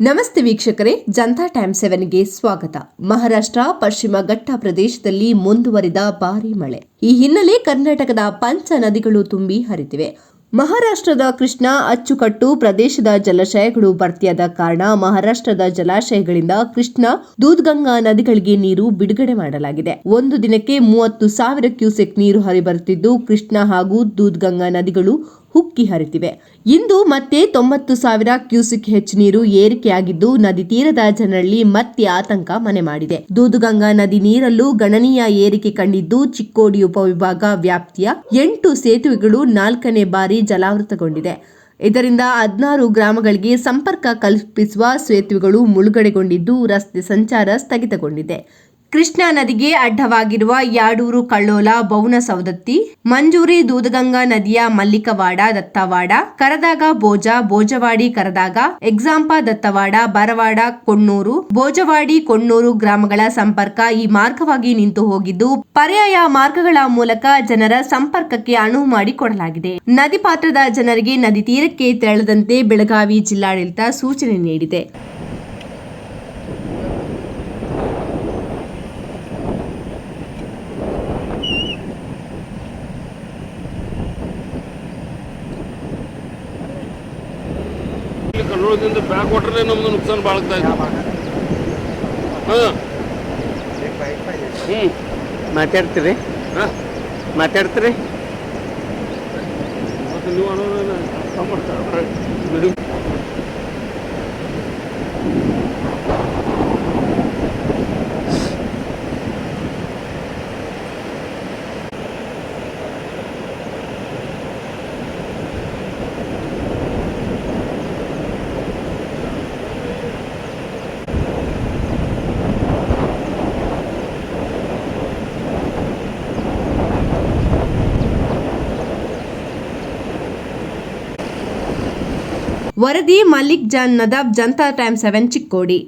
ನಮಸ್ತೆ ವೀಕ್ಷಕರೇ ಜನತಾ ಟೈಮ್ ಸೆವೆನ್ಗೆ ಸ್ವಾಗತ. ಮಹಾರಾಷ್ಟ್ರ, ಪಶ್ಚಿಮ ಘಟ್ಟ ಪ್ರದೇಶದಲ್ಲಿ ಮುಂದುವರಿದ ಭಾರಿ ಮಳೆ. ಈ ಹಿನ್ನೆಲೆ ಕರ್ನಾಟಕದ ಪಂಚ ನದಿಗಳು ತುಂಬಿ ಹರಿತಿವೆ. ಮಹಾರಾಷ್ಟ್ರದ ಕೃಷ್ಣ ಅಚ್ಚುಕಟ್ಟು ಪ್ರದೇಶದ ಜಲಾಶಯಗಳು ಭರ್ತಿಯಾದ ಕಾರಣ ಮಹಾರಾಷ್ಟ್ರದ ಜಲಾಶಯಗಳಿಂದ ಕೃಷ್ಣ, ದೂದ್ಗಂಗಾ ನದಿಗಳಿಗೆ ನೀರು ಬಿಡುಗಡೆ ಮಾಡಲಾಗಿದೆ. ಒಂದು ದಿನಕ್ಕೆ ಮೂವತ್ತು ಸಾವಿರ ಕ್ಯೂಸೆಕ್ ನೀರು ಹರಿಬರುತ್ತಿದ್ದು, ಕೃಷ್ಣ ಹಾಗೂ ದೂದ್ಗಂಗಾ ನದಿಗಳು ಹುಕ್ಕಿ ಹರಿತಿವೆ. ಇಂದು ಮತ್ತೆ ತೊಂಬತ್ತು ಸಾವಿರ ಕ್ಯೂಸಿಕ್ ಹೆಚ್ಚು ನೀರು ಏರಿಕೆಯಾಗಿದ್ದು, ನದಿ ತೀರದ ಜನರಲ್ಲಿ ಮತ್ತೆ ಆತಂಕ ಮನೆ ಮಾಡಿದೆ. ದೂದುಗಂಗಾ ನದಿ ನೀರಲ್ಲೂ ಗಣನೀಯ ಏರಿಕೆ ಕಂಡಿದ್ದು, ಚಿಕ್ಕೋಡಿ ಉಪವಿಭಾಗ ವ್ಯಾಪ್ತಿಯ ಎಂಟು ಸೇತುವೆಗಳು ನಾಲ್ಕನೇ ಬಾರಿ ಜಲಾವೃತಗೊಂಡಿದೆ. ಇದರಿಂದ ಹದಿನಾರು ಗ್ರಾಮಗಳಿಗೆ ಸಂಪರ್ಕ ಕಲ್ಪಿಸುವ ಸೇತುವೆಗಳು ಮುಳುಗಡೆಗೊಂಡಿದ್ದು, ರಸ್ತೆ ಸಂಚಾರ ಸ್ಥಗಿತಗೊಂಡಿದೆ. ಕೃಷ್ಣಾ ನದಿಗೆ ಅಡ್ಡವಾಗಿರುವ ಯಾಡೂರು ಕಳ್ಳೋಲ ಬೌನ ಸವದತ್ತಿ ಮಂಜೂರಿ ದೂದಗಂಗಾ ನದಿಯ ಮಲ್ಲಿಕವಾಡ, ದತ್ತವಾಡ, ಕರದಾಗ ಬೋಜ ಬೋಜವಾಡಿ ಕರದಾಗ, ಎಕ್ಸಾಂಪ ದತ್ತವಾಡ, ಬರವಾಡ, ಕೊಣ್ಣೂರು ಬೋಜವಾಡಿ ಕೊಣ್ಣೂರು ಗ್ರಾಮಗಳ ಸಂಪರ್ಕ ಈ ಮಾರ್ಗವಾಗಿ ನಿಂತು ಹೋಗಿದ್ದು, ಪರ್ಯಾಯ ಮಾರ್ಗಗಳ ಮೂಲಕ ಜನರ ಸಂಪರ್ಕಕ್ಕೆ ಅನುವು ಮಾಡಿಕೊಡಲಾಗಿದೆ. ನದಿ ಪಾತ್ರದ ಜನರಿಗೆ ನದಿ ತೀರಕ್ಕೆ ತೆರಳದಂತೆ ಬೆಳಗಾವಿ ಜಿಲ್ಲಾಡಳಿತ ಸೂಚನೆ ನೀಡಿದೆ. ಕನ್ನಡದಿಂದ ಬ್ಯಾಕ್ ವಾಟರ್ ನಮ್ದು ನುಕ್ಸಾನ್ ಬಾಳ್ತಾ ಇದೆ. ಹಾಂ. ಹ್ಞೂ ಮಾತಾಡ್ತೀರಿ? ಹಾಂ. ಮಾತಾಡ್ತೀರಿ? ಮತ್ತು ನೀವು ಅನ್ನೋದೇನ ವರದಿ ಮಲ್ಲಿಕ್ ಜಾನ್ ನದಾಬ್ ಜನತಾ ಟೈಮ್ ಸೆವೆನ್ ಚಿಕ್ಕೋಡಿ